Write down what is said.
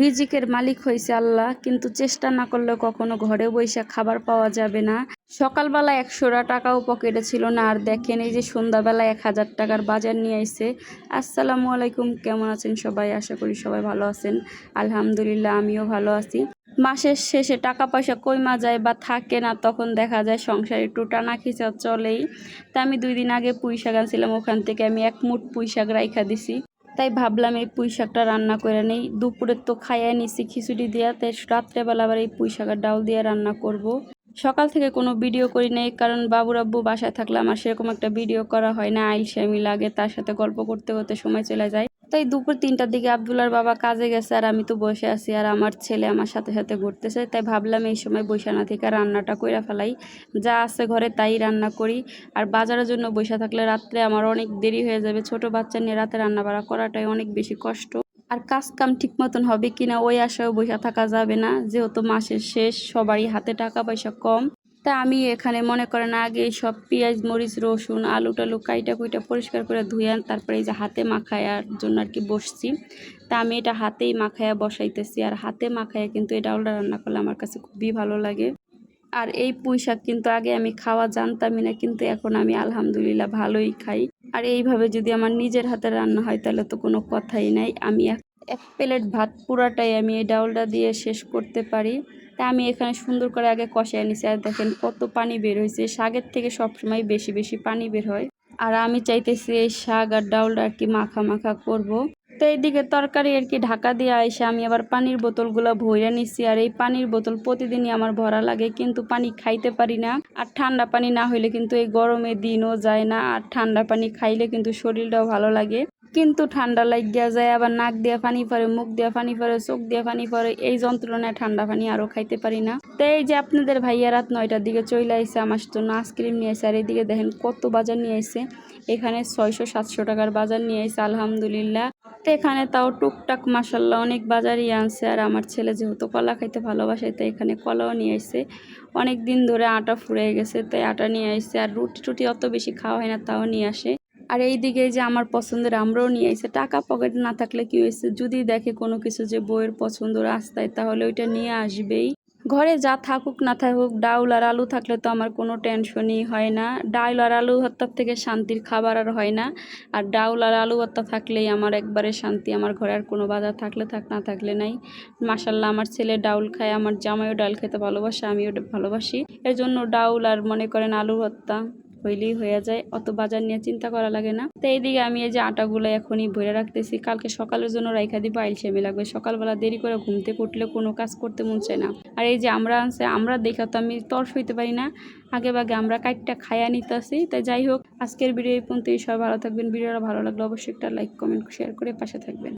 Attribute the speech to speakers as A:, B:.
A: রিজিকের মালিক হয়েছে আল্লাহ, কিন্তু চেষ্টা না করলে কখনো ঘরে বসে খাবার পাওয়া যাবে না। সকালবেলা একশোটা টাকাও পকেটে ছিল না, আর দেখেন এই যে সন্ধ্যাবেলা এক হাজার টাকার বাজার নিয়ে আইছে। আসসালামু আলাইকুম, কেমন আছেন সবাই? আশা করি সবাই ভালো আছেন। আলহামদুলিল্লাহ, আমিও ভালো আছি। মাসের শেষে টাকা পয়সা কইমা যায় বা থাকে না, তখন দেখা যায় সংসার একটু টানা খিচা চলেই। তা আমি দুই দিন আগে পুঁই শাক আনছিলাম, ওখান থেকে আমি এক মুঠ পুঁই শাক রাইখা দিছি। তাই ভাবলাম এই পুঁই শাকটা রান্না করে নেই দুপুরের তো খাইয়া নিছি খিচুড়ি দিয়া, তাই রাত্রেবেলা আবার এই পুঁই শাকের ডাল দিয়ে রান্না করব। সকাল থেকে কোনো ভিডিও করি নেই, কারণ বাবুর আব্বু বাসায় থাকলে আমার সেরকম একটা ভিডিও করা হয় না, আইলসামি লাগে, তার সাথে গল্প করতে করতে সময় চলে যায় তাই দুপুর তিনটার দিকে আবদুল্লার বাবা কাজে গেছে আর আমি তো বসে আছি আর আমার ছেলে আমার সাথে সাথে ঘুরতেছে। তাই ভাবলাম এই সময় বৈশানা থেকে রান্নাটা কইরা ফেলাই। যা আছে ঘরে তাই রান্না করি। আর বাজারের জন্য বসে থাকলে রাত্রে আমার অনেক দেরি হয়ে যাবে। ছোট বাচ্চা নিয়ে রাতে রান্না বাড়া করাটাই অনেক বেশি কষ্ট। আর কাজ কাম ঠিক মতন হবে কিনা ওই আশায় বসে থাকা যাবে না। যেহেতু মাসের শেষ, সবারই হাতে টাকা পয়সা কম। তা আমি এখানে মনে করেন আগে সব পেঁয়াজ, মরিচ, রসুন, আলু টালু কাইটা কুইটা পরিষ্কার করে ধুয়ে তারপরে এই যে হাতে মাখায়ার জন্য আর কি বসছি। তা আমি এটা হাতেই মাখায়া বসাইতেছি আর হাতে মাখায়া কিন্তু এটা ডাউলটা রান্না করলে আমার কাছে খুবই ভালো লাগে। আর এই পুঁই শাক কিন্তু আগে আমি খাওয়া জানতামই না, কিন্তু এখন আমি আলহামদুলিল্লাহ ভালোই খাই। আর এইভাবে যদি আমার নিজের হাতে রান্না হয় তাহলে তো কোনো কথাই নাই। আমি এক প্লেট ভাত পুরাটাই আমি এই ডাউলটা দিয়ে শেষ করতে পারি। তা আমি এখানে সুন্দর করে আগে কষায় নিছি। আর দেখেন কত পানি বের হয়েছে। শাকের থেকে সবসময় বেশি বেশি পানি বের হয়। আর আমি চাইতেছি এই শাক আর ডাউলটা আর কি মাখা মাখা করব। তো এইদিকে তরকারি আর কি ঢাকা দিয়ে আইসে আমি আবার পানির বোতলগুলো ভইরা নিছি। আর এই পানির বোতল প্রতিদিনই আমার ভরা লাগে, কিন্তু পানি খাইতে পারি না। আর ঠান্ডা পানি না হইলে কিন্তু এই গরমে দিনও যায় না। আর ঠান্ডা পানি খাইলে কিন্তু শরীরটাও ভালো লাগে। কিন্তু ঠান্ডা লাগিয়া যায়, আবার নাক দিয়ে পানি পরে, মুখ দিয়ে পানি পরে, চোখ দিয়ে পানি পরে, এই যন্ত্রণায় ঠান্ডা পানি আরও খাইতে পারি না। তো এই যে আপনাদের ভাইয়া রাত নয়টার দিকে চলে আইসে আমার জন্য আইসক্রিম নিয়ে আসে আর এইদিকে দেখেন কত বাজার নিয়ে আসে এখানে ছয়শো, সাতশো টাকার বাজার নিয়ে আসে আলহামদুলিল্লাহ। তো এখানে তাও টুকটাক মাসাল্লাহ অনেক বাজারই আনছে, আর আমার ছেলে যেহেতু কলা খাইতে ভালোবাসে, তাই এখানে কলাও নিয়ে আসছে অনেক দিন ধরে আটা ফুরে গেছে, তাই আটা নিয়ে আসছে আর রুটি টুটি অত বেশি খাওয়া হয় না, তাও নিয়ে আসে। আর এই দিকে যে আমার পছন্দের আমরাও নিয়ে আসে টাকা পকেট না থাকলে কি হয়েছে? যদি দেখে কোনো কিছু যে বইয়ের পছন্দ রাস্তায়, তাহলে ওইটা নিয়ে আসবেই। ঘরে যা থাকুক না থাকুক, ডাউল আর আলু থাকলে তো আমার কোনো টেনশনই হয় না। ডাউল আর আলু ভর্তার থেকে শান্তির খাবার আর হয় না। আর ডাউল আর আলু ভর্তা থাকলেই আমার একবারে শান্তি, আমার ঘরে আর কোনো বাজার থাকলে থাক, না থাকলে নাই। মাসাল্লাহ আমার ছেলে ডাউল খায়, আমার জামাইও ডাল খেতে ভালোবাসে, আমিও ভালোবাসি। এর জন্য ডাউল আর মনে করেন আলু ভর্তা হইলেই হয়ে যায়, অত বাজার নিয়ে চিন্তা করা লাগে না। তো এইদিকে আমি এই যে আটাগুলো এখনই ভরে রাখতেছি, কালকে সকালের জন্য রাইখা দিব সেমি লাগবে। সকালবেলা দেরি করে ঘুমতে উঠলে কোনো কাজ করতে মন চায় না। আর এই যে আমরা আনছে, আমরা দেখা তো আমি তর্স হইতে পারি না, আগে বাগে আমরা কাইটটা খায়া নিতেছি। তাই যাই হোক, আজকের ভিডিও এই পর্যন্তই, সবাই ভালো থাকবেন। ভিডিওটা ভালো লাগলে অবশ্যই একটা লাইক, কমেন্ট, শেয়ার করে পাশে থাকবেন।